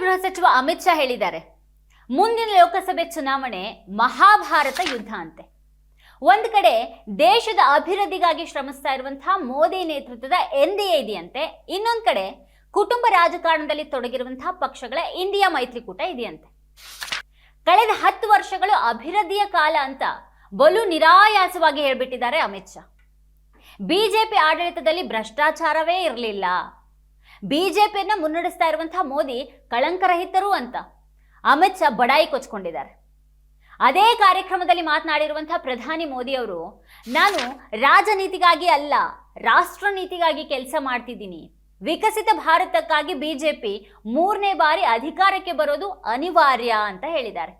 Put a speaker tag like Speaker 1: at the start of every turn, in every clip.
Speaker 1: ಗೃಹ ಸಚಿವ ಅಮಿತ್ ಶಾ ಹೇಳಿದ್ದಾರೆ. ಮುಂದಿನ ಲೋಕಸಭೆ ಚುನಾವಣೆ ಮಹಾಭಾರತ ಯುದ್ಧ ಅಂತೆ. ಒಂದು ಕಡೆ ದೇಶದ ಅಭಿವೃದ್ಧಿಗಾಗಿ ಶ್ರಮಿಸ್ತಾ ಇರುವಂತಹ ಮೋದಿ ನೇತೃತ್ವದ ಎನ್ ಡಿ ಇದೆಯಂತೆ. ಇನ್ನೊಂದು ಕಡೆ ಕುಟುಂಬ ರಾಜಕಾರಣದಲ್ಲಿ ತೊಡಗಿರುವಂತಹ ಪಕ್ಷಗಳ ಇಂಡಿಯಾ ಮೈತ್ರಿಕೂಟ ಇದೆಯಂತೆ. ಕಳೆದ ಹತ್ತು ವರ್ಷಗಳು ಅಭಿವೃದ್ಧಿಯ ಕಾಲ ಅಂತ ಬಲು ನಿರಾಯಾಸವಾಗಿ ಹೇಳ್ಬಿಟ್ಟಿದ್ದಾರೆ ಅಮಿತ್ ಶಾ. ಬಿಜೆಪಿ ಆಡಳಿತದಲ್ಲಿ ಭ್ರಷ್ಟಾಚಾರವೇ ಇರಲಿಲ್ಲ. ಬಿಜೆಪಿಯನ್ನ ಮುನ್ನಡೆಸ್ತಾ ಇರುವಂತಹ ಮೋದಿ ಕಳಂಕರಹಿತರು ಅಂತ. ಅಮಿತ್ ಶಾ ಬಡಾಯಿ ಕೊಚ್ಕೊಂಡಿದ್ದಾರೆ. ಅದೇ ಕಾರ್ಯಕ್ರಮದಲ್ಲಿ ಮಾತನಾಡಿರುವಂತಹ ಪ್ರಧಾನಿ ಮೋದಿ ಅವರು, ನಾನು ರಾಜನೀತಿಗಾಗಿ ಅಲ್ಲ ರಾಷ್ಟ್ರ ನೀತಿಗಾಗಿ ಕೆಲಸ ಮಾಡ್ತಿದ್ದೀನಿ. ವಿಕಸಿತ ಭಾರತಕ್ಕಾಗಿ ಬಿಜೆಪಿ ಮೂರನೇ ಬಾರಿ ಅಧಿಕಾರಕ್ಕೆ ಬರೋದು ಅನಿವಾರ್ಯ ಅಂತ ಹೇಳಿದ್ದಾರೆ.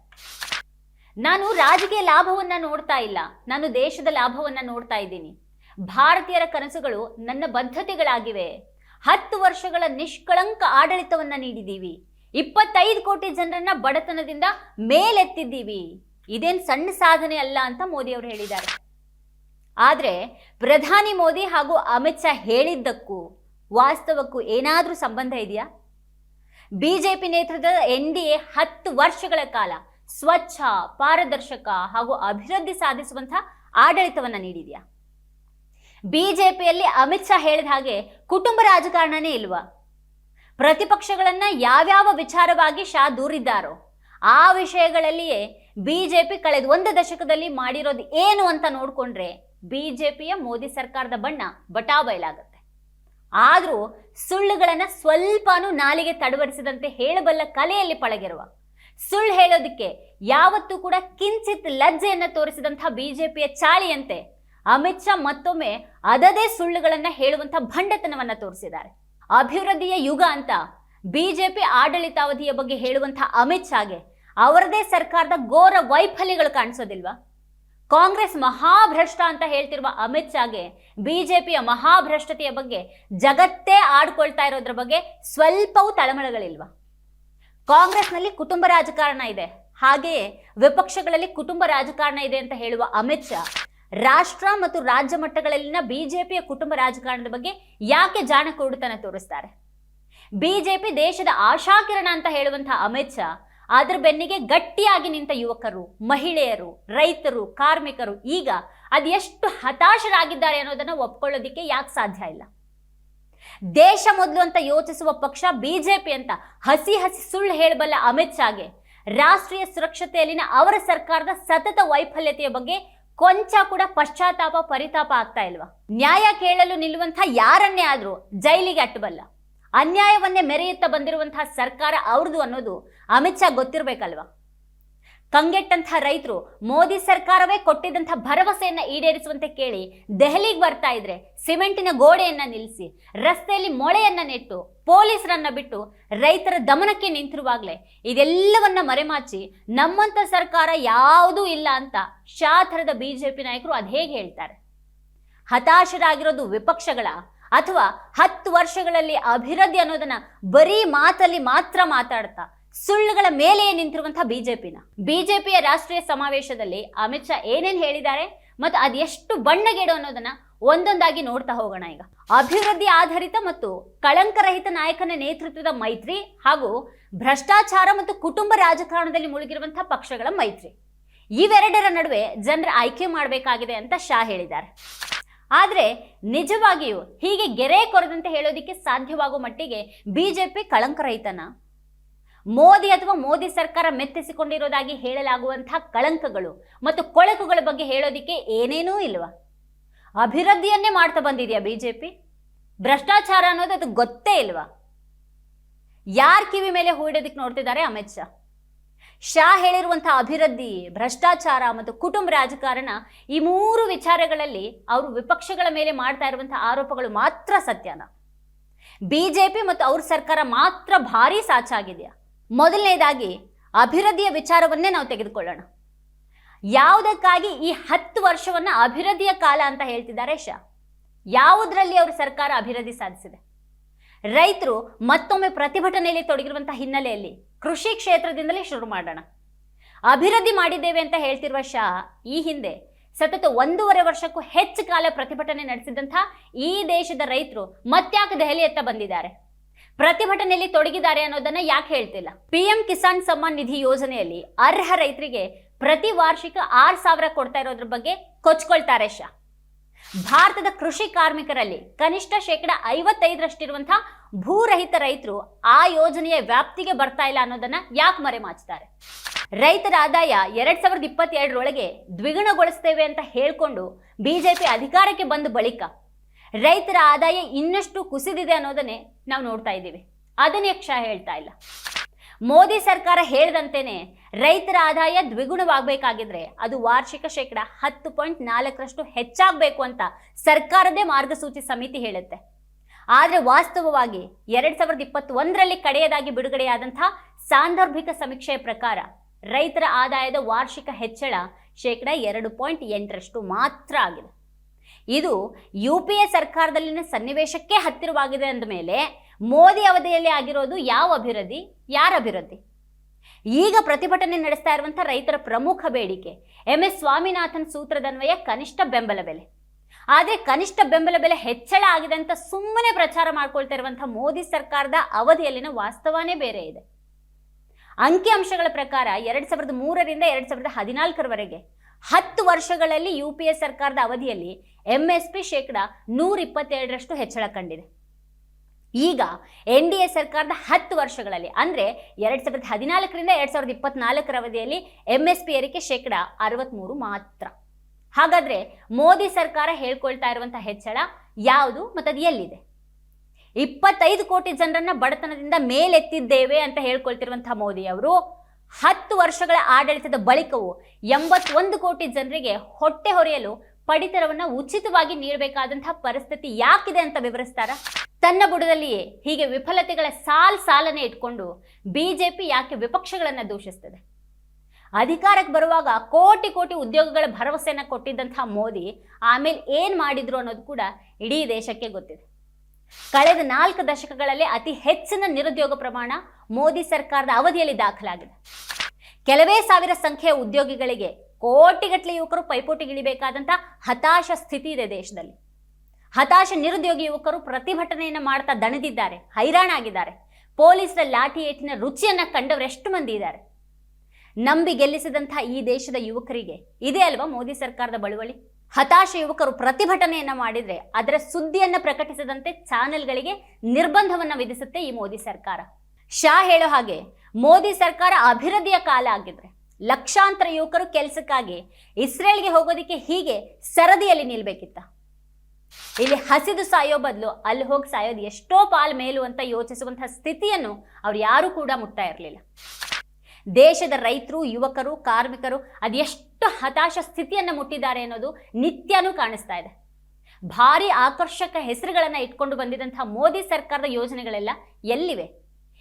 Speaker 1: ನಾನು ರಾಜಕೀಯ ಲಾಭವನ್ನ ನೋಡ್ತಾ ಇಲ್ಲ. ನಾನು ದೇಶದ ಲಾಭವನ್ನ ನೋಡ್ತಾ ಇದ್ದೀನಿ. ಭಾರತೀಯರ ಕನಸುಗಳು ನನ್ನ ಬದ್ಧತೆಗಳಾಗಿವೆ. ಹತ್ತು ವರ್ಷಗಳ ನಿಷ್ಕಳಂಕ ಆಡಳಿತವನ್ನ ನೀಡಿದ್ದೀವಿ. ಇಪ್ಪತ್ತೈದು ಕೋಟಿ ಜನರನ್ನ ಬಡತನದಿಂದ ಮೇಲೆತ್ತಿದ್ದೀವಿ. ಇದೇನ್ ಸಣ್ಣ ಸಾಧನೆ ಅಲ್ಲ ಅಂತ ಮೋದಿ ಅವರು ಹೇಳಿದ್ದಾರೆ. ಆದ್ರೆ ಪ್ರಧಾನಿ ಮೋದಿ ಹಾಗೂ ಅಮಿತ್ ಶಾ ಹೇಳಿದ್ದಕ್ಕೂ ವಾಸ್ತವಕ್ಕೂ ಏನಾದರೂ ಸಂಬಂಧ ಇದೆಯಾ? ಬಿಜೆಪಿ ನೇತೃತ್ವದ ಎನ್ ಡಿ ಎ ಹತ್ತು ವರ್ಷಗಳ ಕಾಲ ಸ್ವಚ್ಛ, ಪಾರದರ್ಶಕ ಹಾಗೂ ಅಭಿವೃದ್ಧಿ ಸಾಧಿಸುವಂತಹ ಆಡಳಿತವನ್ನ ನೀಡಿದೆಯಾ? ಬಿಜೆಪಿಯಲ್ಲಿ ಅಮಿತ್ ಶಾ ಹೇಳಿದ ಹಾಗೆ ಕುಟುಂಬ ರಾಜಕಾರಣನೇ ಇಲ್ವಾ? ಪ್ರತಿಪಕ್ಷಗಳನ್ನ ಯಾವ್ಯಾವ ವಿಚಾರವಾಗಿ ಶಾ ದೂರಿದ್ದಾರೋ, ಆ ವಿಷಯಗಳಲ್ಲಿಯೇ ಬಿಜೆಪಿ ಕಳೆದ ಒಂದು ದಶಕದಲ್ಲಿ ಮಾಡಿರೋದು ಏನು ಅಂತ ನೋಡಿಕೊಂಡ್ರೆ ಬಿಜೆಪಿಯ ಮೋದಿ ಸರ್ಕಾರದ ಬಣ್ಣ ಬಟಾ ಬಯಲಾಗುತ್ತೆ ಆದರೂ ಸುಳ್ಳುಗಳನ್ನ ಸ್ವಲ್ಪನೂ ನಾಲಿಗೆ ತಡವರಿಸದಂತೆ ಹೇಳಬಲ್ಲ ಕಲೆಯಲ್ಲಿ ಪಳಗಿರುವ, ಸುಳ್ಳು ಹೇಳೋದಕ್ಕೆ ಯಾವತ್ತೂ ಕೂಡ ಕಿಂಚಿತ್ ಲಜ್ಜೆಯನ್ನ ತೋರಿಸಿದಂತಹ ಬಿಜೆಪಿಯ ಚಾಳಿಯಂತೆ ಅಮಿತ್ ಶಾ ಮತ್ತೊಮ್ಮೆ ಅದದೇ ಸುಳ್ಳುಗಳನ್ನ ಹೇಳುವಂತ ಭಂಡತನವನ್ನ ತೋರಿಸಿದ್ದಾರೆ. ಅಭಿವೃದ್ಧಿಯ ಯುಗ ಅಂತ ಬಿಜೆಪಿ ಆಡಳಿತಾವಧಿಯ ಬಗ್ಗೆ ಹೇಳುವಂತಹ ಅಮಿತ್ ಶಾಗೆ ಅವರದೇ ಸರ್ಕಾರದ ಘೋರ ವೈಫಲ್ಯಗಳು ಕಾಣಿಸೋದಿಲ್ವಾ? ಕಾಂಗ್ರೆಸ್ ಮಹಾಭ್ರಷ್ಟ ಅಂತ ಹೇಳ್ತಿರುವ ಅಮಿತ್ ಶಾಗೆ ಬಿಜೆಪಿಯ ಮಹಾಭ್ರಷ್ಟತೆಯ ಬಗ್ಗೆ ಜಗತ್ತೇ ಆಡ್ಕೊಳ್ತಾ ಇರೋದ್ರ ಬಗ್ಗೆ ಸ್ವಲ್ಪವೂ ತಳಮಳಗಳಿಲ್ವಾ? ಕಾಂಗ್ರೆಸ್ನಲ್ಲಿ ಕುಟುಂಬ ರಾಜಕಾರಣ ಇದೆ. ಹಾಗೆಯೇ ವಿಪಕ್ಷಗಳಲ್ಲಿ ಕುಟುಂಬ ರಾಜಕಾರಣ ಇದೆ ಅಂತ ಹೇಳುವ ಅಮಿತ್ ಶಾ ರಾಷ್ಟ್ರ ಮತ್ತು ರಾಜ್ಯ ಮಟ್ಟಗಳಲ್ಲಿನ ಬಿಜೆಪಿಯ ಕುಟುಂಬ ರಾಜಕಾರಣದ ಬಗ್ಗೆ ಯಾಕೆ ಜಾಣ ಕುರುಡುತನ ತೋರಿಸ್ತಾರೆ? ಬಿಜೆಪಿ ದೇಶದ ಆಶಾಕಿರಣ ಅಂತ ಹೇಳುವಂತಹ ಅಮಿತ್ ಶಾ ಅದ್ರ ಬೆನ್ನಿಗೆ ಗಟ್ಟಿಯಾಗಿ ನಿಂತ ಯುವಕರು, ಮಹಿಳೆಯರು, ರೈತರು, ಕಾರ್ಮಿಕರು ಈಗ ಅದೆಷ್ಟು ಹತಾಶರಾಗಿದ್ದಾರೆ ಅನ್ನೋದನ್ನ ಒಪ್ಕೊಳ್ಳೋದಿಕ್ಕೆ ಯಾಕೆ ಸಾಧ್ಯ ಇಲ್ಲ? ದೇಶ ಮೊದಲು ಅಂತ ಯೋಚಿಸುವ ಪಕ್ಷ ಬಿಜೆಪಿ ಅಂತ ಹಸಿ ಹಸಿ ಸುಳ್ಳು ಹೇಳಬಲ್ಲ ಅಮಿತ್ ಶಾಗೆ ರಾಷ್ಟ್ರೀಯ ಸುರಕ್ಷತೆಯಲ್ಲಿನ ಅವರ ಸರ್ಕಾರದ ಸತತ ವೈಫಲ್ಯತೆಯ ಬಗ್ಗೆ ಕೊಂಚ ಕೂಡ ಪಶ್ಚಾತ್ತಾಪ, ಪರಿತಾಪ ಆಗ್ತಾ ಇಲ್ವಾ? ನ್ಯಾಯ ಕೇಳಲು ನಿಲ್ಲುವಂತಹ ಯಾರನ್ನೇ ಆದ್ರೂ ಜೈಲಿಗೆ ಅಟ್ಟಬಲ್ಲ. ಅನ್ಯಾಯವನ್ನೇ ಮೆರೆಯುತ್ತಾ ಬಂದಿರುವಂತಹ ಸರ್ಕಾರ ಅವ್ರದ್ದು ಅನ್ನೋದು ಅಮಿತ್ ಶಾ ಗೊತ್ತಿರಬೇಕಲ್ವಾ? ಕಂಗೆಟ್ಟಂತಹ ರೈತರು ಮೋದಿ ಸರ್ಕಾರವೇ ಕೊಟ್ಟಿದ್ದಂಥ ಭರವಸೆಯನ್ನ ಈಡೇರಿಸುವಂತೆ ಕೇಳಿ ದೆಹಲಿಗೆ ಬರ್ತಾ ಇದ್ರೆ ಸಿಮೆಂಟಿನ ಗೋಡೆಯನ್ನ ನಿಲ್ಲಿಸಿ ರಸ್ತೆಯಲ್ಲಿ ಮೊಳೆಯನ್ನ ನೆಟ್ಟು ಪೊಲೀಸರನ್ನ ಬಿಟ್ಟು ರೈತರ ದಮನಕ್ಕೆ ನಿಂತಿರುವಾಗಲೇ ಇದೆಲ್ಲವನ್ನ ಮರೆಮಾಚಿ ನಮ್ಮಂತ ಸರ್ಕಾರ ಯಾವುದೂ ಇಲ್ಲ ಅಂತ ಶಾಥರದ ಬಿಜೆಪಿ ನಾಯಕರು ಅದು ಹೇಗೆ ಹೇಳ್ತಾರೆ? ಹತಾಶರಾಗಿರೋದು ವಿಪಕ್ಷಗಳ ಅಥವಾ ಹತ್ತು ವರ್ಷಗಳಲ್ಲಿ ಅಭಿವೃದ್ಧಿ ಅನ್ನೋದನ್ನ ಬರೀ ಮಾತಲ್ಲಿ ಮಾತ್ರ ಮಾತಾಡ್ತಾ ಸುಳ್ಳುಗಳ ಮೇಲೆಯೇ ನಿಂತಿರುವಂತಹ ಬಿಜೆಪಿನ. ಬಿಜೆಪಿಯ ರಾಷ್ಟ್ರೀಯ ಸಮಾವೇಶದಲ್ಲಿ ಅಮಿತ್ ಶಾ ಏನೇನ್ ಹೇಳಿದ್ದಾರೆ ಮತ್ತು ಅದೆಷ್ಟು ಬಣ್ಣಗೇಡು ಅನ್ನೋದನ್ನ ಒಂದೊಂದಾಗಿ ನೋಡ್ತಾ ಹೋಗೋಣ ಈಗ. ಅಭಿವೃದ್ಧಿ ಆಧಾರಿತ ಮತ್ತು ಕಳಂಕರಹಿತ ನಾಯಕನ ನೇತೃತ್ವದ ಮೈತ್ರಿ ಹಾಗೂ ಭ್ರಷ್ಟಾಚಾರ ಮತ್ತು ಕುಟುಂಬ ರಾಜಕಾರಣದಲ್ಲಿ ಮುಳುಗಿರುವಂತಹ ಪಕ್ಷಗಳ ಮೈತ್ರಿ. ಇವೆರಡರ ನಡುವೆ ಜನರ ಆಯ್ಕೆ ಮಾಡಬೇಕಾಗಿದೆ ಅಂತ ಶಾ ಹೇಳಿದ್ದಾರೆ. ಆದರೆ ನಿಜವಾಗಿಯೂ ಹೀಗೆ ಗೆರೆ ಕೊರದಂತೆ ಹೇಳೋದಿಕ್ಕೆ ಸಾಧ್ಯವಾಗುವ ಮಟ್ಟಿಗೆ ಬಿಜೆಪಿ ಕಳಂಕರಹಿತನ? ಮೋದಿ ಅಥವಾ ಮೋದಿ ಸರ್ಕಾರ ಮೆತ್ತಿಸಿಕೊಂಡಿರೋದಾಗಿ ಹೇಳಲಾಗುವಂತಹ ಕಳಂಕಗಳು ಮತ್ತು ಕೊಳಕುಗಳ ಬಗ್ಗೆ ಹೇಳೋದಿಕ್ಕೆ ಏನೇನೂ ಇಲ್ವಾ? ಅಭಿವೃದ್ಧಿಯನ್ನೇ ಮಾಡ್ತಾ ಬಂದಿದೆಯಾ ಬಿಜೆಪಿ? ಭ್ರಷ್ಟಾಚಾರ ಅನ್ನೋದು ಅದು ಗೊತ್ತೇ ಇಲ್ವಾ? ಯಾರ ಕಿವಿ ಮೇಲೆ ಹೂಡೋದಕ್ಕೆ ನೋಡ್ತಿದ್ದಾರೆ ಅಮಿತ್ ಶಾ? ಶಾ ಹೇಳಿರುವಂತಹ ಅಭಿವೃದ್ಧಿ, ಭ್ರಷ್ಟಾಚಾರ ಮತ್ತು ಕುಟುಂಬ ರಾಜಕಾರಣ ಈ ಮೂರು ವಿಚಾರಗಳಲ್ಲಿ ಅವರು ವಿಪಕ್ಷಗಳ ಮೇಲೆ ಮಾಡ್ತಾ ಇರುವಂತಹ ಆರೋಪಗಳು ಮಾತ್ರ ಸತ್ಯನ? ಬಿಜೆಪಿ ಮತ್ತು ಅವ್ರ ಸರ್ಕಾರ ಮಾತ್ರ ಭಾರಿ ಸಾಚಾಗಿದೆಯಾ? ಮೊದಲನೇದಾಗಿ ಅಭಿವೃದ್ಧಿಯ ವಿಚಾರವನ್ನೇ ನಾವು ತೆಗೆದುಕೊಳ್ಳೋಣ. ಯಾವುದಕ್ಕಾಗಿ ಈ ಹತ್ತು ವರ್ಷವನ್ನ ಅಭಿವೃದ್ಧಿಯ ಕಾಲ ಅಂತ ಹೇಳ್ತಿದ್ದಾರೆ ಶಾ? ಯಾವುದರಲ್ಲಿ ಅವರು ಸರ್ಕಾರ ಅಭಿವೃದ್ಧಿ ಸಾಧಿಸಿದೆ? ರೈತರು ಮತ್ತೊಮ್ಮೆ ಪ್ರತಿಭಟನೆಯಲ್ಲಿ ತೊಡಗಿರುವಂತಹ ಹಿನ್ನೆಲೆಯಲ್ಲಿ ಕೃಷಿ ಕ್ಷೇತ್ರದಿಂದಲೇ ಶುರು ಮಾಡೋಣ. ಅಭಿವೃದ್ಧಿ ಮಾಡಿದ್ದೇವೆ ಅಂತ ಹೇಳ್ತಿರುವ ಶಾ, ಈ ಹಿಂದೆ ಸತತ ಒಂದೂವರೆ ವರ್ಷಕ್ಕೂ ಹೆಚ್ಚು ಕಾಲ ಪ್ರತಿಭಟನೆ ನಡೆಸಿದಂಥ ಈ ದೇಶದ ರೈತರು ಮತ್ತ್ಯಾಕೆ ದೆಹಲಿಯತ್ತ ಬಂದಿದ್ದಾರೆ? ಪ್ರತಿಭಟನೆಯಲ್ಲಿ ತೊಡಗಿದ್ದಾರೆ ಅನ್ನೋದನ್ನ ಯಾಕೆ ಹೇಳ್ತಿಲ್ಲ? ಪಿಎಂ ಕಿಸಾನ್ ಸಮ್ಮಾನ್ ನಿಧಿ ಯೋಜನೆಯಲ್ಲಿ ಅರ್ಹ ರೈತರಿಗೆ ಪ್ರತಿ ವಾರ್ಷಿಕ ಆರ್ ಸಾವಿರ ಕೊಡ್ತಾ ಇರೋದ್ರ ಬಗ್ಗೆ ಕೊಚ್ಕೊಳ್ತಾರೆ ಶಾ ಭಾರತದ ಕೃಷಿ ಕಾರ್ಮಿಕರಲ್ಲಿ ಕನಿಷ್ಠ ಶೇಕಡ ಐವತ್ತೈದರಷ್ಟಿರುವಂತಹ ಭೂರಹಿತ ರೈತರು ಆ ಯೋಜನೆಯ ವ್ಯಾಪ್ತಿಗೆ ಬರ್ತಾ ಇಲ್ಲ ಅನ್ನೋದನ್ನ ಯಾಕೆ ಮರೆಮಾಚ್ತಾರೆ ರೈತರ ಆದಾಯ ಎರಡ್ ಸಾವಿರದ ಇಪ್ಪತ್ತೆರಡರೊಳಗೆ ದ್ವಿಗುಣಗೊಳಿಸ್ತೇವೆ ಅಂತ ಹೇಳ್ಕೊಂಡು ಬಿಜೆಪಿ ಅಧಿಕಾರಕ್ಕೆ ಬಂದ ಬಳಿಕ ರೈತರ ಆದಾಯ ಇನ್ನಷ್ಟು ಕುಸಿದಿದೆ ಅನ್ನೋದನ್ನೇ ನಾವು ನೋಡ್ತಾ ಇದ್ದೀವಿ. ಅದನ್ನೇ ಕ್ಷ ಹೇಳ್ತಾ ಇಲ್ಲ. ಮೋದಿ ಸರ್ಕಾರ ಹೇಳ್ದಂತೆನೆ ರೈತರ ಆದಾಯ ದ್ವಿಗುಣವಾಗಬೇಕಾಗಿದ್ರೆ ಅದು ವಾರ್ಷಿಕ ಶೇಕಡ ಹತ್ತು ಪಾಯಿಂಟ್ ನಾಲ್ಕರಷ್ಟು ಹೆಚ್ಚಾಗಬೇಕು ಅಂತ ಸರ್ಕಾರದೇ ಮಾರ್ಗಸೂಚಿ ಸಮಿತಿ ಹೇಳುತ್ತೆ. ಆದರೆ ವಾಸ್ತವವಾಗಿ ಎರಡ್ ಸಾವಿರದ ಇಪ್ಪತ್ತೊಂದರಲ್ಲಿ ಕಡೆಯದಾಗಿ ಬಿಡುಗಡೆಯಾದಂಥ ಸಾಂದರ್ಭಿಕ ಸಮೀಕ್ಷೆಯ ಪ್ರಕಾರ ರೈತರ ಆದಾಯದ ವಾರ್ಷಿಕ ಹೆಚ್ಚಳ ಶೇಕಡ ಎರಡು ಪಾಯಿಂಟ್ ಎಂಟರಷ್ಟು ಮಾತ್ರ ಆಗಿದೆ. ಇದು ಯು ಪಿ ಎ ಸರ್ಕಾರದಲ್ಲಿನ ಸನ್ನಿವೇಶಕ್ಕೆ ಹತ್ತಿರವಾಗಿದೆ ಅಂದ ಮೇಲೆ ಮೋದಿ ಅವಧಿಯಲ್ಲಿ ಆಗಿರೋದು ಯಾವ ಅಭಿವೃದ್ಧಿ, ಯಾರ ಅಭಿವೃದ್ಧಿ? ಈಗ ಪ್ರತಿಭಟನೆ ನಡೆಸ್ತಾ ಇರುವಂಥ ರೈತರ ಪ್ರಮುಖ ಬೇಡಿಕೆ. ಎಂ. ಎಸ್. ಸ್ವಾಮಿನಾಥನ್ ಸೂತ್ರದನ್ವಯ ಕನಿಷ್ಠ ಬೆಂಬಲ ಬೆಲೆ. ಆದರೆ ಕನಿಷ್ಠ ಬೆಂಬಲ ಬೆಲೆ ಹೆಚ್ಚಳ ಆಗಿದೆ ಅಂತ ಸುಮ್ಮನೆ ಪ್ರಚಾರ ಮಾಡ್ಕೊಳ್ತಾ ಇರುವಂಥ ಮೋದಿ ಸರ್ಕಾರದ ಅವಧಿಯಲ್ಲಿನ ವಾಸ್ತವನೇ ಬೇರೆ ಇದೆ. ಅಂಕಿಅಂಶಗಳ ಪ್ರಕಾರ ಎರಡು ಸಾವಿರದ ಮೂರರಿಂದ ಎರಡು ಸಾವಿರದ ಹದಿನಾಲ್ಕರವರೆಗೆ ಹತ್ತು ವರ್ಷಗಳಲ್ಲಿ ಯು ಪಿ ಎ ಸರ್ಕಾರದ ಅವಧಿಯಲ್ಲಿ ಎಂ. ಎಸ್. ಪಿ. ಶೇಕಡ ನೂರ ಇಪ್ಪತ್ತೆರಡರಷ್ಟು ಹೆಚ್ಚಳ ಕಂಡಿದೆ. ಈಗ ಎನ್ ಡಿ ಎ ಸರ್ಕಾರದ ಹತ್ತು ವರ್ಷಗಳಲ್ಲಿ, ಅಂದರೆ ಎರಡು ಸಾವಿರದ ಹದಿನಾಲ್ಕರಿಂದ ಎರಡು ಸಾವಿರದ ಇಪ್ಪತ್ನಾಲ್ಕರ ಅವಧಿಯಲ್ಲಿ ಎಂ ಎಸ್ ಪಿ ಏರಿಕೆ ಶೇಕಡ ಅರವತ್ತ್ಮೂರು ಮಾತ್ರ. ಹಾಗಾದ್ರೆ ಮೋದಿ ಸರ್ಕಾರ ಹೇಳ್ಕೊಳ್ತಾ ಇರುವಂತಹ ಹೆಚ್ಚಳ ಯಾವುದು ಮತ್ತು ಅದು ಎಲ್ಲಿದೆ? ಇಪ್ಪತ್ತೈದು ಕೋಟಿ ಜನರನ್ನ ಬಡತನದಿಂದ ಮೇಲೆತ್ತಿದ್ದೇವೆ ಅಂತ ಹೇಳ್ಕೊಳ್ತಿರುವಂತಹ ಮೋದಿ ಅವರು, ಹತ್ತು ವರ್ಷಗಳ ಆಡಳಿತದ ಬಳಿಕವೂ ಎಂಬತ್ತೊಂದು ಕೋಟಿ ಜನರಿಗೆ ಹೊಟ್ಟೆ ಹೊರೆಯಲು ಪಡಿತರವನ್ನ ಉಚಿತವಾಗಿ ನೀಡಬೇಕಾದಂತಹ ಪರಿಸ್ಥಿತಿ ಯಾಕಿದೆ ಅಂತ ವಿವರಿಸ್ತಾರ? ತನ್ನ ಬುಡದಲ್ಲಿಯೇ ಹೀಗೆ ವಿಫಲತೆಗಳ ಸಾಲ್ ಸಾಲನೆ ಇಟ್ಕೊಂಡು ಬಿಜೆಪಿ ಯಾಕೆ ವಿಪಕ್ಷಗಳನ್ನ ದೂಷಿಸ್ತದೆ? ಅಧಿಕಾರಕ್ಕೆ ಬರುವಾಗ ಕೋಟಿ ಕೋಟಿ ಉದ್ಯೋಗಗಳ ಭರವಸೆಯನ್ನು ಕೊಟ್ಟಿದ್ದಂತಹ ಮೋದಿ ಆಮೇಲೆ ಏನು ಮಾಡಿದ್ರು ಅನ್ನೋದು ಕೂಡ ಇಡೀ ದೇಶಕ್ಕೆ ಗೊತ್ತಿದೆ. ಕಳೆದ ನಾಲ್ಕು ದಶಕಗಳಲ್ಲಿ ಅತಿ ಹೆಚ್ಚಿನ ನಿರುದ್ಯೋಗ ಪ್ರಮಾಣ ಮೋದಿ ಸರ್ಕಾರದ ಅವಧಿಯಲ್ಲಿ ದಾಖಲಾಗಿದೆ. ಕೆಲವೇ ಸಾವಿರ ಸಂಖ್ಯೆಯ ಉದ್ಯೋಗಿಗಳಿಗೆ ಕೋಟಿಗಟ್ಟಲೆ ಯುವಕರು ಪೈಪೋಟಿಗಿಳಿಬೇಕಾದಂಥ ಹತಾಶ ಸ್ಥಿತಿ ಇದೆ ದೇಶದಲ್ಲಿ. ಹತಾಶ ನಿರುದ್ಯೋಗಿ ಯುವಕರು ಪ್ರತಿಭಟನೆಯನ್ನು ಮಾಡ್ತಾ ದಣಿದಿದ್ದಾರೆ ಹೈರಾಣಾಗಿದ್ದಾರೆ ಪೊಲೀಸರ ಲಾಠಿ ಏಟಿನ ರುಚಿಯನ್ನ ಕಂಡವರೆಷ್ಟು ಮಂದಿ ಇದ್ದಾರೆ? ನಂಬಿ ಗೆಲ್ಲಿಸಿದಂತಹ ಈ ದೇಶದ ಯುವಕರಿಗೆ ಇದೇ ಅಲ್ವಾ ಮೋದಿ ಸರ್ಕಾರದ ಬಳುವಳಿ? ಹತಾಶ ಯುವಕರು ಪ್ರತಿಭಟನೆಯನ್ನ ಮಾಡಿದ್ರೆ ಅದರ ಸುದ್ದಿಯನ್ನ ಪ್ರಕಟಿಸದಂತೆ ಚಾನೆಲ್ಗಳಿಗೆ ನಿರ್ಬಂಧವನ್ನ ವಿಧಿಸುತ್ತೆ ಈ ಮೋದಿ ಸರ್ಕಾರ. ಶಾ ಹೇಳೋ ಹಾಗೆ ಮೋದಿ ಸರ್ಕಾರ ಅಭಿವೃದ್ಧಿಯ ಕಾಲ ಆಗಿದ್ರೆ ಲಕ್ಷಾಂತರ ಯುವಕರು ಕೆಲಸಕ್ಕಾಗಿ ಇಸ್ರೇಲ್ಗೆ ಹೋಗೋದಿಕ್ಕೆ ಹೀಗೆ ಸರದಿಯಲ್ಲಿ ನಿಲ್ಬೇಕಿತ್ತ. ಇಲ್ಲಿ ಹಸಿದು ಸಾಯೋ ಬದಲು ಅಲ್ಲಿ ಹೋಗಿ ಸಾಯೋದು ಎಷ್ಟೋ ಪಾಲ್ ಮೇಲು ಅಂತ ಯೋಚಿಸುವಂತಹ ಸ್ಥಿತಿಯನ್ನು ಅವ್ರು ಯಾರೂ ಕೂಡ ಮುಟ್ತಾ ಇರಲಿಲ್ಲ. ದೇಶದ ರೈತರು, ಯುವಕರು, ಕಾರ್ಮಿಕರು ಅದೆಷ್ಟು ಹತಾಶ ಸ್ಥಿತಿಯನ್ನು ಮುಟ್ಟಿದ್ದಾರೆ ಅನ್ನೋದು ನಿತ್ಯನೂ ಕಾಣಿಸ್ತಾ ಇದೆ. ಭಾರಿ ಆಕರ್ಷಕ ಹೆಸರುಗಳನ್ನು ಇಟ್ಕೊಂಡು ಬಂದಿದಂತಹ ಮೋದಿ ಸರ್ಕಾರದ ಯೋಜನೆಗಳೆಲ್ಲ ಎಲ್ಲಿವೆ?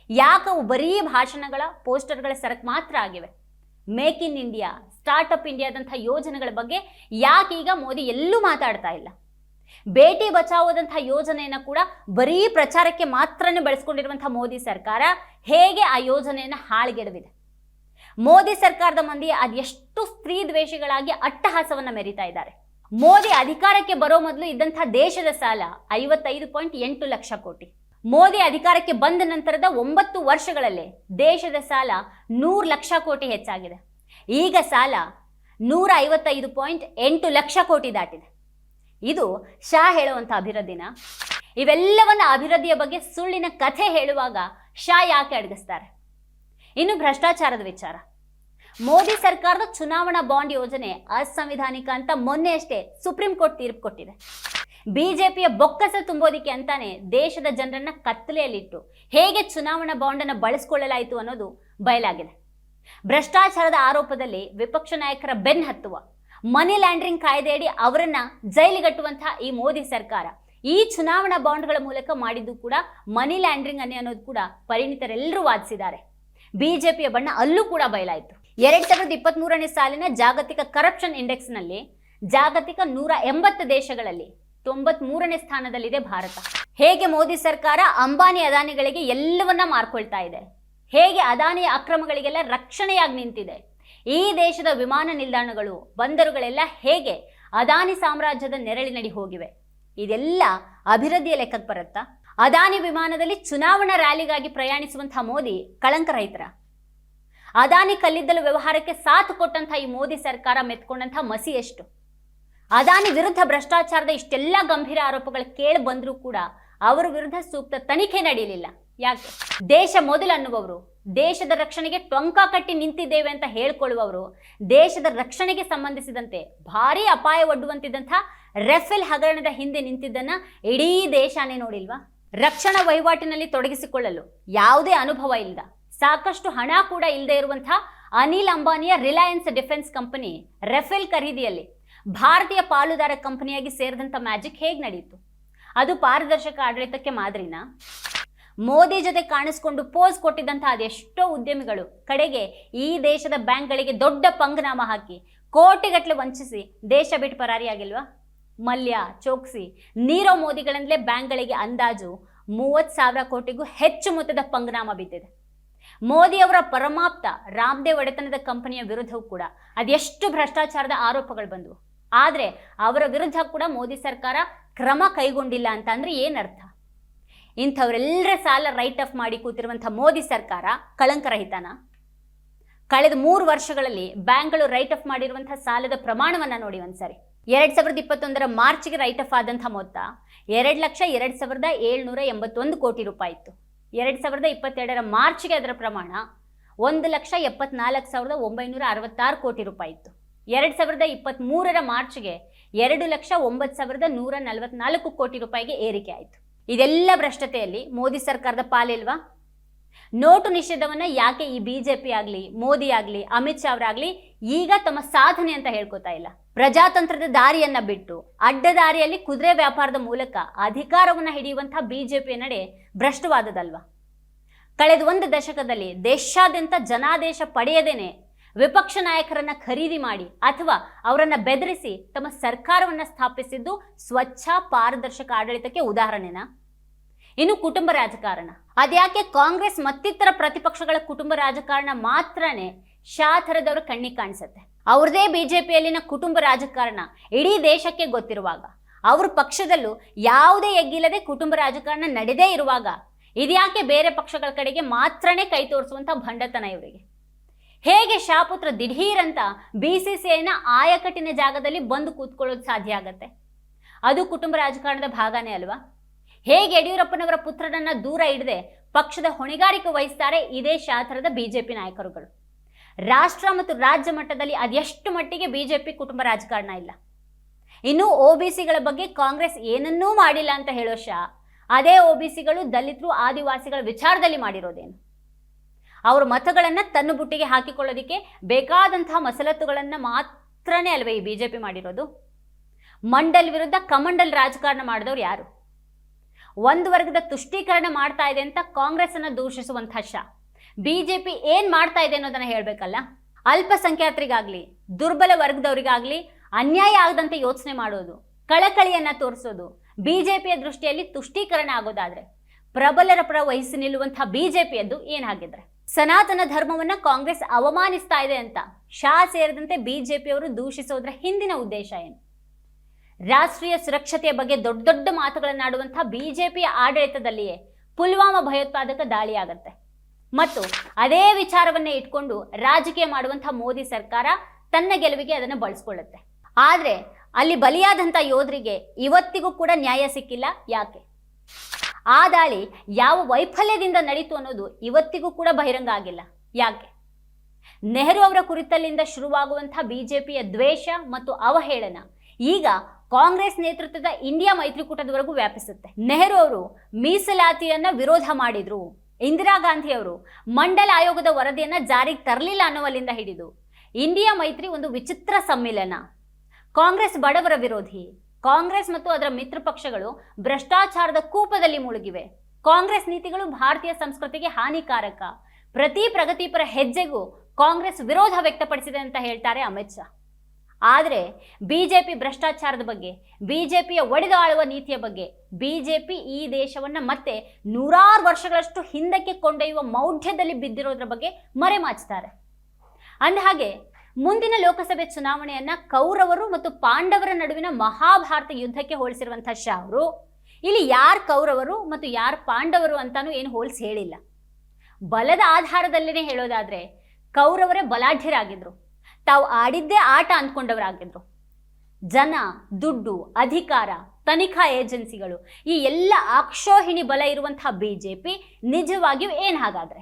Speaker 1: ಯಾಕವು ಬರೀ ಭಾಷಣಗಳ, ಪೋಸ್ಟರ್ಗಳ ಸರಕು ಮಾತ್ರ ಆಗಿವೆ? ಮೇಕ್ ಇನ್ ಇಂಡಿಯಾ ಸ್ಟಾರ್ಟ್ಅಪ್ ಇಂಡಿಯಾದಂಥ ಯೋಜನೆಗಳ ಬಗ್ಗೆ ಯಾಕೀಗ ಮೋದಿ ಎಲ್ಲೂ ಮಾತಾಡ್ತಾ ಇಲ್ಲ? ಬೇಟಿ ಬಚಾವೋದಂಥ ಯೋಜನೆಯನ್ನು ಕೂಡ ಬರೀ ಪ್ರಚಾರಕ್ಕೆ ಮಾತ್ರನೇ ಬಳಸ್ಕೊಂಡಿರುವಂಥ ಮೋದಿ ಸರ್ಕಾರ ಹೇಗೆ ಆ ಯೋಜನೆಯನ್ನು ಹಾಳ್ಗೆಡವಿದೆ ಮೋದಿ ಸರ್ಕಾರದ ಮಂದಿ ಅದೆಷ್ಟು ಸ್ತ್ರೀ ದ್ವೇಷಿಗಳಾಗಿ ಅಟ್ಟಹಾಸವನ್ನು ಮೆರಿತಾ ಇದ್ದಾರೆ. ಮೋದಿ ಅಧಿಕಾರಕ್ಕೆ ಬರೋ ಮೊದಲು ಇದ್ದಂಥ ದೇಶದ ಸಾಲ ಐವತ್ತೈದು ಪಾಯಿಂಟ್ ಎಂಟು ಲಕ್ಷ ಕೋಟಿ. ಮೋದಿ ಅಧಿಕಾರಕ್ಕೆ ಬಂದ ನಂತರದ ಒಂಬತ್ತು ವರ್ಷಗಳಲ್ಲಿ ದೇಶದ ಸಾಲ ನೂರು ಲಕ್ಷ ಕೋಟಿ ಹೆಚ್ಚಾಗಿದೆ. ಈಗ ಸಾಲ ನೂರ ಐವತ್ತೈದು ಪಾಯಿಂಟ್ ಎಂಟು ಲಕ್ಷ ಕೋಟಿ ದಾಟಿದೆ. ಇದು ಶಾ ಹೇಳುವಂಥ ಅಭಿವೃದ್ಧಿನ. ಇವೆಲ್ಲವನ್ನ ಅಭಿವೃದ್ಧಿಯ ಬಗ್ಗೆ ಸುಳ್ಳಿನ ಕಥೆ ಹೇಳುವಾಗ ಶಾ ಯಾಕೆ ಅಡಗಿಸ್ತಾರೆ? ಇನ್ನು ಭ್ರಷ್ಟಾಚಾರದ ವಿಚಾರ. ಮೋದಿ ಸರ್ಕಾರದ ಚುನಾವಣಾ ಬಾಂಡ್ ಯೋಜನೆ ಅಸಂವಿಧಾನಿಕ ಅಂತ ಮೊನ್ನೆಯಷ್ಟೇ ಸುಪ್ರೀಂ ಕೋರ್ಟ್ ತೀರ್ಪು ಕೊಟ್ಟಿದೆ. ಬಿಜೆಪಿಯ ಬೊಕ್ಕಸ ತುಂಬೋದಿಕ್ಕೆ ಅಂತಾನೆ ದೇಶದ ಜನರನ್ನ ಕತ್ತಲೆಯಲ್ಲಿಟ್ಟು ಹೇಗೆ ಚುನಾವಣಾ ಬಾಂಡ್ ಅನ್ನು ಬಳಸಿಕೊಳ್ಳಲಾಯಿತು ಅನ್ನೋದು ಬಯಲಾಗಿದೆ. ಭ್ರಷ್ಟಾಚಾರದ ಆರೋಪದಲ್ಲಿ ವಿಪಕ್ಷ ನಾಯಕರ ಬೆನ್ ಹತ್ತುವ, ಮನಿ ಲ್ಯಾಂಡ್ರಿಂಗ್ ಕಾಯ್ದೆಯಡಿ ಅವರನ್ನ ಜೈಲಿಗಟ್ಟುವಂತಹ ಈ ಮೋದಿ ಸರ್ಕಾರ, ಈ ಚುನಾವಣಾ ಬಾಂಡ್ಗಳ ಮೂಲಕ ಮಾಡಿದ್ದು ಕೂಡ ಮನಿ ಲ್ಯಾಂಡ್ರಿಂಗ್ ಅನ್ನೇ ಅನ್ನೋದು ಕೂಡ ಪರಿಣಿತರೆಲ್ಲರೂ ವಾದಿಸಿದ್ದಾರೆ. ಬಿಜೆಪಿಯ ಬಣ್ಣ ಅಲ್ಲೂ ಕೂಡ ಬಯಲಾಯಿತು. ಎರಡ್ ಸಾವಿರದ ಇಪ್ಪತ್ತ್ ಮೂರನೇ ಸಾಲಿನ ಜಾಗತಿಕ ಕರಪ್ಷನ್ ಇಂಡೆಕ್ಸ್ನಲ್ಲಿ ಜಾಗತಿಕ ನೂರ ಎಂಬತ್ತು ದೇಶಗಳಲ್ಲಿ ತೊಂಬತ್ ಮೂರನೇ ಸ್ಥಾನದಲ್ಲಿದೆ ಭಾರತ. ಹೇಗೆ ಮೋದಿ ಸರ್ಕಾರ ಅಂಬಾನಿ ಅದಾನಿಗಳಿಗೆ ಎಲ್ಲವನ್ನ ಮಾರ್ಕೊಳ್ತಾ ಇದೆ? ಹೇಗೆ ಅದಾನಿಯ ಅಕ್ರಮಗಳಿಗೆಲ್ಲ ರಕ್ಷಣೆಯಾಗಿ ನಿಂತಿದೆ? ಈ ದೇಶದ ವಿಮಾನ ನಿಲ್ದಾಣಗಳು, ಬಂದರುಗಳೆಲ್ಲ ಹೇಗೆ ಅದಾನಿ ಸಾಮ್ರಾಜ್ಯದ ನೆರಳಿನಡಿ ಹೋಗಿವೆ? ಇದೆಲ್ಲ ಅಭಿವೃದ್ಧಿಯ ಲೆಕ್ಕಕ್ಕೆ ಬರುತ್ತಾ? ಅದಾನಿ ವಿಮಾನದಲ್ಲಿ ಚುನಾವಣಾ ರ್ಯಾಲಿಗಾಗಿ ಪ್ರಯಾಣಿಸುವಂತಹ ಮೋದಿ ಕಳಂಕ ರೈತರ ಅದಾನಿ ಕಲ್ಲಿದ್ದಲು ವ್ಯವಹಾರಕ್ಕೆ ಸಾಥ್ ಕೊಟ್ಟಂತಹ ಈ ಮೋದಿ ಸರ್ಕಾರ ಮೆತ್ಕೊಂಡಂತಹ ಮಸಿ ಎಷ್ಟು? ಅದಾನಿ ವಿರುದ್ಧ ಭ್ರಷ್ಟಾಚಾರದ ಇಷ್ಟೆಲ್ಲ ಗಂಭೀರ ಆರೋಪಗಳು ಕೇಳಿ ಬಂದರೂ ಕೂಡ ಅವರ ವಿರುದ್ಧ ಸೂಕ್ತ ತನಿಖೆ ನಡೆಯಲಿಲ್ಲ. ಯಾಕೆ? ದೇಶ ಮೊದಲು ಅನ್ನುವವರು, ದೇಶದ ರಕ್ಷಣೆಗೆ ಟೊಂಕ ಕಟ್ಟಿ ನಿಂತಿದ್ದೇವೆ ಅಂತ ಹೇಳ್ಕೊಳ್ಳುವವರು, ದೇಶದ ರಕ್ಷಣೆಗೆ ಸಂಬಂಧಿಸಿದಂತೆ ಭಾರಿ ಅಪಾಯ ಒಡ್ಡುವಂತಿದ್ದಂಥ ರೆಫೆಲ್ ಹಗರಣದ ಹಿಂದೆ ನಿಂತಿದ್ದನ್ನ ಇಡೀ ದೇಶನೇ ನೋಡಿಲ್ವಾ? ರಕ್ಷಣಾ ವಹಿವಾಟಿನಲ್ಲಿ ತೊಡಗಿಸಿಕೊಳ್ಳಲು ಯಾವುದೇ ಅನುಭವ ಇಲ್ಲ ಸಾಕಷ್ಟು ಹಣ ಕೂಡ ಇಲ್ಲದೆ ಇರುವಂತಹ ಅನಿಲ್ ಅಂಬಾನಿಯ ರಿಲಯನ್ಸ್ ಡಿಫೆನ್ಸ್ ಕಂಪನಿ ರೆಫೆಲ್ ಖರೀದಿಯಲ್ಲಿ ಭಾರತೀಯ ಪಾಲುದಾರ ಕಂಪನಿಯಾಗಿ ಸೇರಿದಂಥ ಮ್ಯಾಜಿಕ್ ಹೇಗೆ ನಡೆಯಿತು ಅದು ಪಾರದರ್ಶಕ ಆಡಳಿತಕ್ಕೆ ಮಾದರಿನಾ? ಮೋದಿ ಜೊತೆ ಕಾಣಿಸ್ಕೊಂಡು ಪೋಸ್ ಕೊಟ್ಟಿದ್ದಂಥ ಅದೆಷ್ಟೋ ಉದ್ಯಮಿಗಳು ಕಡೆಗೆ ಈ ದೇಶದ ಬ್ಯಾಂಕ್ಗಳಿಗೆ ದೊಡ್ಡ ಪಂಗನಾಮ ಹಾಕಿ ಕೋಟಿಗಟ್ಟಲೆ ವಂಚಿಸಿ ದೇಶ ಬಿಟ್ಟು ಪರಾರಿಯಾಗಿಲ್ವಾ ಮಲ್ಯ, ಚೋಕ್ಸಿ ನೀರವ್ ಮೋದಿಗಳಿಂದಲೇ ಬ್ಯಾಂಕ್ಗಳಿಗೆ ಅಂದಾಜು ಮೂವತ್ತು ಸಾವಿರ ಕೋಟಿಗೂ ಹೆಚ್ಚು ಮೊತ್ತದ ಪಂಗನಾಮ ಬಿದ್ದಿದೆ. ಮೋದಿಯವರ ಪರಮಾಪ್ತ ರಾಮದೇವ್ ಒಡೆತನದ ಕಂಪನಿಯ ವಿರುದ್ಧವೂ ಕೂಡ ಅದೆಷ್ಟು ಭ್ರಷ್ಟಾಚಾರದ ಆರೋಪಗಳು ಬಂದವು? ಆದರೆ ಅವರ ವಿರುದ್ಧ ಕೂಡ ಮೋದಿ ಸರ್ಕಾರ ಕ್ರಮ ಕೈಗೊಂಡಿಲ್ಲ ಅಂತ ಅಂದರೆ ಏನರ್ಥ ಇಂಥವರೆಲ್ಲರ ಸಾಲ ರೈಟ್ ಆಫ್ ಮಾಡಿ ಕೂತಿರುವಂಥ ಮೋದಿ ಸರ್ಕಾರ ಕಳಂಕರಹಿತನ ಕಳೆದ ಮೂರು ವರ್ಷಗಳಲ್ಲಿ ಬ್ಯಾಂಕ್ಗಳು ರೈಟ್ ಆಫ್ ಮಾಡಿರುವಂಥ ಸಾಲದ ಪ್ರಮಾಣವನ್ನ ನೋಡಿ ಒಂದ್ಸರಿ. ಎರಡ್ ಸಾವಿರದ ಇಪ್ಪತ್ತೊಂದರ ಮಾರ್ಚ್ಗೆ ರೈಟ್ ಆಫ್ ಆದಂಥ ಮೊತ್ತ ಎರಡು ಲಕ್ಷ ಎರಡು ಸಾವಿರದ ಏಳ್ನೂರ ಎಂಬತ್ತೊಂದು ಕೋಟಿ ರೂಪಾಯಿ ಇತ್ತು. ಎರಡು ಸಾವಿರದ ಇಪ್ಪತ್ತೆರಡರ ಮಾರ್ಚ್ಗೆ ಅದರ ಪ್ರಮಾಣ ಒಂದು ಲಕ್ಷ ಎಪ್ಪತ್ನಾಲ್ಕು ಸಾವಿರದ ಒಂಬೈನೂರ ಅರವತ್ತಾರು ಕೋಟಿ ರೂಪಾಯಿ ಇತ್ತು. ಎರಡು ಸಾವಿರದ ಇಪ್ಪತ್ತ್ಮೂರರ ಮಾರ್ಚ್ಗೆ ಎರಡು ಲಕ್ಷ ಒಂಬತ್ತು ಸಾವಿರದ ನೂರ ನಲವತ್ನಾಲ್ಕು ಕೋಟಿ ರೂಪಾಯಿಗೆ ಏರಿಕೆ ಆಯಿತು. ಇದೆಲ್ಲ ಭ್ರಷ್ಟತೆಯಲ್ಲಿ ಮೋದಿ ಸರ್ಕಾರದ ಪಾಲಿಲ್ವಾ? ನೋಟು ನಿಷೇಧವನ್ನ ಯಾಕೆ ಈ ಬಿಜೆಪಿ ಆಗಲಿ, ಮೋದಿ ಆಗಲಿ, ಅಮಿತ್ ಶಾ ಅವರಾಗಲಿ ಈಗ ತಮ್ಮ ಸಾಧನೆ ಅಂತ ಹೇಳ್ಕೊತಾ ಇಲ್ಲ. ಪ್ರಜಾತಂತ್ರದ ದಾರಿಯನ್ನ ಬಿಟ್ಟು ಅಡ್ಡ ದಾರಿಯಲ್ಲಿ ಕುದುರೆ ವ್ಯಾಪಾರದ ಮೂಲಕ ಅಧಿಕಾರವನ್ನ ಹಿಡಿಯುವಂತಹ ಬಿಜೆಪಿಯ ನಡೆ ಭ್ರಷ್ಟವಾದದಲ್ವಾ? ಕಳೆದ ಒಂದು ದಶಕದಲ್ಲಿ ದೇಶಾದ್ಯಂತ ಜನಾದೇಶ ಪಡೆಯದೇನೆ ವಿಪಕ್ಷ ನಾಯಕರನ್ನ ಖರೀದಿ ಮಾಡಿ ಅಥವಾ ಅವರನ್ನ ಬೆದರಿಸಿ ತಮ್ಮ ಸರ್ಕಾರವನ್ನ ಸ್ಥಾಪಿಸಿದ್ದು ಸ್ವಚ್ಛ ಪಾರದರ್ಶಕ ಆಡಳಿತಕ್ಕೆ ಉದಾಹರಣೆನಾ? ಇನ್ನು ಕುಟುಂಬ ರಾಜಕಾರಣ. ಅದ್ಯಾಕೆ ಕಾಂಗ್ರೆಸ್ ಮತ್ತಿತರ ಪ್ರತಿಪಕ್ಷಗಳ ಕುಟುಂಬ ರಾಜಕಾರಣ ಮಾತ್ರನೇ ಶಾ ಥರದವ್ರ ಕಣ್ಣಿಗೆ ಕಾಣಿಸುತ್ತೆ? ಅವ್ರದೇ ಬಿಜೆಪಿಯಲ್ಲಿನ ಕುಟುಂಬ ರಾಜಕಾರಣ ಇಡೀ ದೇಶಕ್ಕೆ ಗೊತ್ತಿರುವಾಗ, ಅವ್ರ ಪಕ್ಷದಲ್ಲೂ ಯಾವುದೇ ಎಗ್ಗಿಲ್ಲದೆ ಕುಟುಂಬ ರಾಜಕಾರಣ ನಡೆದೇ ಇರುವಾಗ, ಇದ್ಯಾಕೆ ಬೇರೆ ಪಕ್ಷಗಳ ಕಡೆಗೆ ಮಾತ್ರನೇ ಕೈ ತೋರಿಸುವಂತ ಭಂಡತನ ಇವರಿಗೆ? ಹೇಗೆ ಶಾಪುತ್ರ ದಿಢೀರ್ ಅಂತ ಬಿ ಸಿ ಸಿ ಐನ ಆಯಕಟ್ಟಿನ ಜಾಗದಲ್ಲಿ ಬಂದು ಕೂತ್ಕೊಳ್ಳೋದು ಸಾಧ್ಯ ಆಗತ್ತೆ? ಅದು ಕುಟುಂಬ ರಾಜಕಾರಣದ ಭಾಗನೇ ಅಲ್ವಾ? ಹೇಗೆ ಯಡಿಯೂರಪ್ಪನವರ ಪುತ್ರನನ್ನ ದೂರ ಇಡದೆ ಪಕ್ಷದ ಹೊಣೆಗಾರಿಕೆ ವಹಿಸ್ತಾರೆ ಇದೇ ಶಾತ್ರದ ಬಿಜೆಪಿ ನಾಯಕರುಗಳು. ರಾಷ್ಟ್ರ ಮತ್ತು ರಾಜ್ಯ ಮಟ್ಟದಲ್ಲಿ ಅದೆಷ್ಟು ಮಟ್ಟಿಗೆ ಬಿಜೆಪಿ ಕುಟುಂಬ ರಾಜಕಾರಣ ಇಲ್ಲ. ಇನ್ನು ಒ ಬಿ ಬಗ್ಗೆ ಕಾಂಗ್ರೆಸ್ ಏನನ್ನೂ ಮಾಡಿಲ್ಲ ಅಂತ ಹೇಳೋ ಶಾ, ಅದೇ ಒ ಬಿ ಸಿಗಳು ದಲಿತರು, ಆದಿವಾಸಿಗಳ ವಿಚಾರದಲ್ಲಿ ಮಾಡಿರೋದೇನು? ಅವ್ರ ಮತಗಳನ್ನು ತನ್ನ ಬುಟ್ಟಿಗೆ ಹಾಕಿಕೊಳ್ಳೋದಿಕ್ಕೆ ಬೇಕಾದಂತಹ ಮಸಲತ್ತುಗಳನ್ನು ಮಾತ್ರನೇ ಅಲ್ವೇ ಈ ಬಿಜೆಪಿ ಮಾಡಿರೋದು? ಮಂಡಲ್ ವಿರುದ್ಧ ಕಮಂಡಲ್ ರಾಜಕಾರಣ ಮಾಡಿದವ್ರು ಯಾರು? ಒಂದು ವರ್ಗದ ತುಷ್ಟೀಕರಣ ಮಾಡ್ತಾ ಇದೆ ಅಂತ ಕಾಂಗ್ರೆಸ್ ಅನ್ನ ದೂಷಿಸುವಂತಹ ಶಾ. ಬಿಜೆಪಿ ಏನ್ ಮಾಡ್ತಾ ಇದೆ ಅನ್ನೋದನ್ನ ಹೇಳ್ಬೇಕಲ್ಲ? ಅಲ್ಪಸಂಖ್ಯಾತರಿಗಾಗ್ಲಿ, ದುರ್ಬಲ ವರ್ಗದವರಿಗಾಗ್ಲಿ ಅನ್ಯಾಯ ಆಗದಂತೆ ಯೋಚನೆ ಮಾಡೋದು, ಕಳಕಳಿಯನ್ನ ತೋರಿಸೋದು, ಬಿಜೆಪಿಯ ದೃಷ್ಟಿಯಲ್ಲಿ ತುಷ್ಟೀಕರಣ ಆಗೋದಾದ್ರೆ ಪ್ರಬಲರ ಪರ ವಹಿಸಿ ನಿಲ್ಲುವಂತಹ ಬಿಜೆಪಿಯದ್ದು ಏನಾಗಿದ್ರೆ ಸನಾತನ ಧರ್ಮವನ್ನ ಕಾಂಗ್ರೆಸ್ ಅವಮಾನಿಸ್ತಾ ಇದೆ ಅಂತ ಶಾ ಸೇರಿದಂತೆ ಬಿಜೆಪಿಯವರು ದೂಷಿಸೋದ್ರ ಹಿಂದಿನ ಉದ್ದೇಶ ಏನು? ರಾಷ್ಟ್ರೀಯ ಸುರಕ್ಷತೆಯ ಬಗ್ಗೆ ದೊಡ್ಡ ದೊಡ್ಡ ಮಾತುಗಳನ್ನಾಡುವಂತಹ ಬಿಜೆಪಿಯ ಆಡಳಿತದಲ್ಲಿಯೇ ಪುಲ್ವಾಮಾ ಭಯೋತ್ಪಾದಕ ದಾಳಿಯಾಗತ್ತೆ ಮತ್ತು ಅದೇ ವಿಚಾರವನ್ನೇ ಇಟ್ಕೊಂಡು ರಾಜಕೀಯ ಮಾಡುವಂತಹ ಮೋದಿ ಸರ್ಕಾರ ತನ್ನ ಗೆಲುವಿಗೆ ಅದನ್ನು ಬಳಸ್ಕೊಳ್ಳುತ್ತೆ. ಆದ್ರೆ ಅಲ್ಲಿ ಬಲಿಯಾದಂಥ ಯೋಧರಿಗೆ ಇವತ್ತಿಗೂ ಕೂಡ ನ್ಯಾಯ ಸಿಕ್ಕಿಲ್ಲ, ಯಾಕೆ? ಆ ದಾಳಿ ಯಾವ ವೈಫಲ್ಯದಿಂದ ನಡೀತು ಅನ್ನೋದು ಇವತ್ತಿಗೂ ಕೂಡ ಬಹಿರಂಗ ಆಗಿಲ್ಲ. ಯಾಕೆ? ನೆಹರು ಅವರ ಕುರಿತಲ್ಲಿಂದ ಶುರುವಾಗುವಂತಹ ಬಿಜೆಪಿಯ ದ್ವೇಷ ಮತ್ತು ಅವಹೇಳನ ಈಗ ಕಾಂಗ್ರೆಸ್ ನೇತೃತ್ವದ ಇಂಡಿಯಾ ಮೈತ್ರಿಕೂಟದವರೆಗೂ ವ್ಯಾಪಿಸುತ್ತೆ. ನೆಹರು ಅವರು ಮೀಸಲಾತಿಯನ್ನ ವಿರೋಧ ಮಾಡಿದ್ರು. ಇಂದಿರಾ ಗಾಂಧಿ ಅವರು ಮಂಡಲ ಆಯೋಗದ ವರದಿಯನ್ನ ಜಾರಿಗೆ ತರಲಿಲ್ಲ ಅನ್ನುವಲ್ಲಿಂದ ಹಿಡಿದು ಇಂಡಿಯಾ ಮೈತ್ರಿ ಒಂದು ವಿಚಿತ್ರ ಸಮ್ಮಿಲನ. ಕಾಂಗ್ರೆಸ್ ಬಡವರ ವಿರೋಧಿ. ಕಾಂಗ್ರೆಸ್ ಮತ್ತು ಅದರ ಮಿತ್ರ ಪಕ್ಷಗಳು ಭ್ರಷ್ಟಾಚಾರದ ಕೂಪದಲ್ಲಿ ಮುಳುಗಿವೆ. ಕಾಂಗ್ರೆಸ್ ನೀತಿಗಳು ಭಾರತೀಯ ಸಂಸ್ಕೃತಿಗೆ ಹಾನಿಕಾರಕ. ಪ್ರತಿ ಪ್ರಗತಿಪರ ಹೆಜ್ಜೆಗೂ ಕಾಂಗ್ರೆಸ್ ವಿರೋಧ ವ್ಯಕ್ತಪಡಿಸಿದೆ ಅಂತ ಹೇಳ್ತಾರೆ ಅಮಿತ್ ಶಾ. ಆದರೆ ಬಿಜೆಪಿ ಭ್ರಷ್ಟಾಚಾರದ ಬಗ್ಗೆ, ಬಿಜೆಪಿಯ ಒಡೆದು ಆಳುವ ನೀತಿಯ ಬಗ್ಗೆ, ಬಿಜೆಪಿ ಈ ದೇಶವನ್ನ ಮತ್ತೆ ನೂರಾರು ವರ್ಷಗಳಷ್ಟು ಹಿಂದಕ್ಕೆ ಕೊಂಡೊಯ್ಯುವ ಮೌಢ್ಯದಲ್ಲಿ ಬಿದ್ದಿರೋದ್ರ ಬಗ್ಗೆ ಮರೆಮಾಚ್ತಾರೆ ಅಂದಹಾಗೆ ಮುಂದಿನ ಲೋಕಸಭೆ ಚುನಾವಣೆಯನ್ನ ಕೌರವರು ಮತ್ತು ಪಾಂಡವರ ನಡುವಿನ ಮಹಾಭಾರತ ಯುದ್ಧಕ್ಕೆ ಹೋಲಿಸಿರುವಂತಹ ಶಾ ಅವರು, ಇಲ್ಲಿ ಯಾರು ಕೌರವರು ಮತ್ತು ಯಾರು ಪಾಂಡವರು ಅಂತಾನೂ ಏನು ಹೋಲಿಸಿ ಹೇಳಿಲ್ಲ. ಬಲದ ಆಧಾರದಲ್ಲೇ ಹೇಳೋದಾದ್ರೆ ಕೌರವರೇ ಬಲಾಢ್ಯರಾಗಿದ್ರು. ತಾವು ಆಡಿದ್ದೇ ಆಟ ಅಂದ್ಕೊಂಡವರಾಗಿದ್ರು. ಜನ, ದುಡ್ಡು, ಅಧಿಕಾರ, ತನಿಖಾ ಏಜೆನ್ಸಿಗಳು ಈ ಎಲ್ಲ ಆಕ್ಷೋಹಿಣಿ ಬಲ ಇರುವಂತಹ ಬಿಜೆಪಿ ನಿಜವಾಗಿಯೂ ಏನು ಹಾಗಾದ್ರೆ?